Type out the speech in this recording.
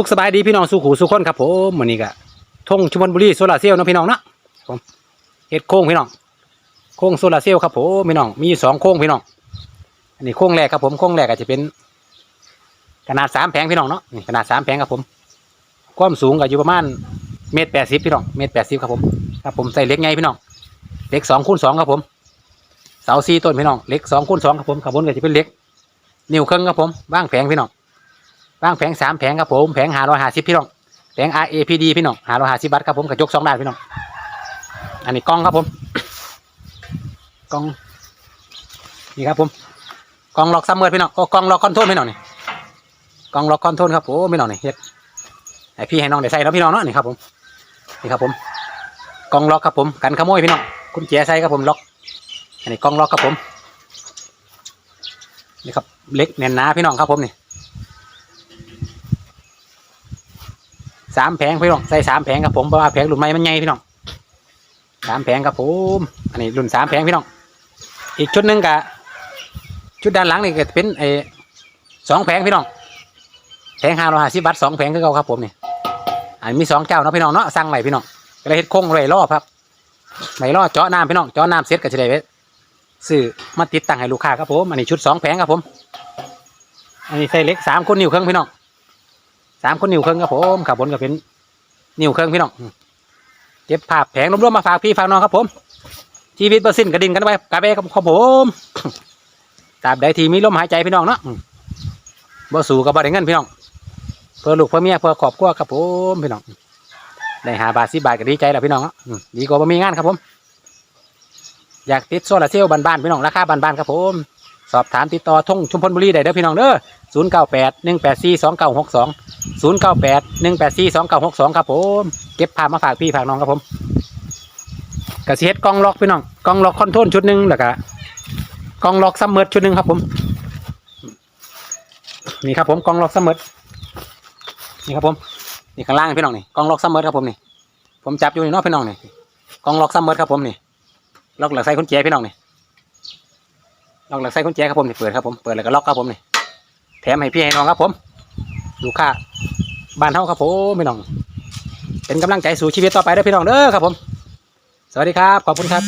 สุขสบายดีพี่น้องสุขหูสุขคนครับผมวันนี้ก็ทงชุมพลบุรีโซลาเซลล์นะพี่น้องนะผมเฮ็ดโค้งพี่น้องโค้งโซลาเซลล์ครับผมพี่น้องมีสองโค้งพี่น้องอันนี้โค้งแรกครับผมโค้งแรกอาจจะเป็น ขนาดสามแผงพี่น้องเนาะขนาดสามแผงครับผมความสูงก็อยู่ประมาณเมตรแปดสิบพี่น้องเมตรแปดสิบครับผมครับผมใส่เล็กไงพี่น้องเล็กสองคูณสองครับผมเสาสี่ต้นพี่น้องเล็กสองคูณสองครับผมข้างบนก็จะเป็นเล็กนิ้วครึ่งครับผมว่างแผงพี่น้อง ว่างแผงสามแผงครับผมแผงหาร้อยห้าสิบพี่น้องแผง R A P D พี่น้องหาร้อยห้าสิบบาทครับผมกระจกสองด้านพี่น้องอันนี้กล้องครับผมกล้องนี่ครับผมกล้องล็อกซัมเมอร์พี่น้องโอ้กล้องล็อกคอนโทรลพี่น้องนี่กล่องล็อกคอนโทรลครับผมพี่น้องนี่เฮ็ดให้พี่ให้น้องได้ใส่แล้วพี่น้องเนาะนี่ครับผมนี่ครับผมกล่องล็อกครับผมกันขโมยพี่น้องกุญแจใส่ครับผมล็อก อันนี้กล่องล็อกครับผมนี่ครับเล็กแน่นหนาพี่น้องครับผมนี่ สามแผงพี่น้องใส่สามแผงครับผมเพราะว่าแผงรุ่นใหม่มันใหญ่พี่น้องสามแผงครับผมอันนี้รุ่นสามแผงพี่น้องอีกชุดหนึ่งกะชุดด้านหลังนี่ก็เป็นไอ้สองแผงพี่น้องแผงห้าร้อยห้าสิบบาทสองแผงคือเก่าครับผมนี่อันมีสองเจ้าเนาะพี่น้องเนาะสั่งใหม่พี่น้องก็เลยเฮ็ดโค้งไว้รอบครับไว้รอเจาะน้ำพี่น้องเจาะน้ำเสร็จก็จะได้ไว้ซื้อมาติดตั้งให้ลูกค้าครับผมอันนี้ชุดสองแผงครับผมอันนี้ใส่เล็กสามคนนิ้วเครื่องพี่น้อง สามคนนิ้วเครื่องครับผมขับบนก็เป็นนิ้วเครื่องพี่น้องเก็บภาพแผงรวมๆมาฝากพี่ฝากน้องครับผม ชีวิตประสินกระดิ่งกันไปกาเบครับผมตราบใดที่มีลมหายใจพี่น้องเนาะบ่สู่กับบ่ได้เงินพี่น้องเพื่อลูกเพื่อเมียเพื่อครอบครัวครับผมพี่น้องได้หาบาทสิบาทก็ดีใจแล้วพี่น้องเนาะอืมดีกว่าบ่มีงานครับผม อยากติดโซลาร์เซลล์บ้านๆพี่น้องราคาบ้านๆครับผม สอบถามติดต่อทงชุมพลบุรีได้เด้อพี่น้องเด้อศูนย์เก้าแปดหนึ่งแปดสี่สองเก้าหกสองศูนย์เก้าแปดหนึ่งแปดสี่สองเก้าหกสองครับผมเก็บภาพมาฝากพี่ฝากน้องครับผมกระเสียดกล้องล็อกพี่น้องกล้องล็อกคอนโทรลชุดหนึ่งแล้วก็กล้องล็อกซัมเมอร์ชุดหนึ่งครับผมนี่ครับผมกล้องล็อกซัมเมอร์นี่ครับผมนี่ข้างล่างพี่น้องนี่กล้องล็อกซัมเมอร์ครับผมนี่ผมจับอยู่นี่นาะพี่น้องนี่กล้องล็อกซัมเมอร์ครับผมนี่ล็อกหลักใส่กุญแจพี่น้องนี่ ล็อกหลักใส่กุญแจครับผมนี่เปิดครับผมเปิดแล้วก็ล็อกครับผมนี่แถมให้พี่ให้น้องครับผมลูกค้าบ้านเท่าครับผมพี่น้อง เป็นกำลังใจสู่ชีวิตต่อไปเด้อพี่น้องเด้อครับผม สวัสดีครับ ขอบคุณครับ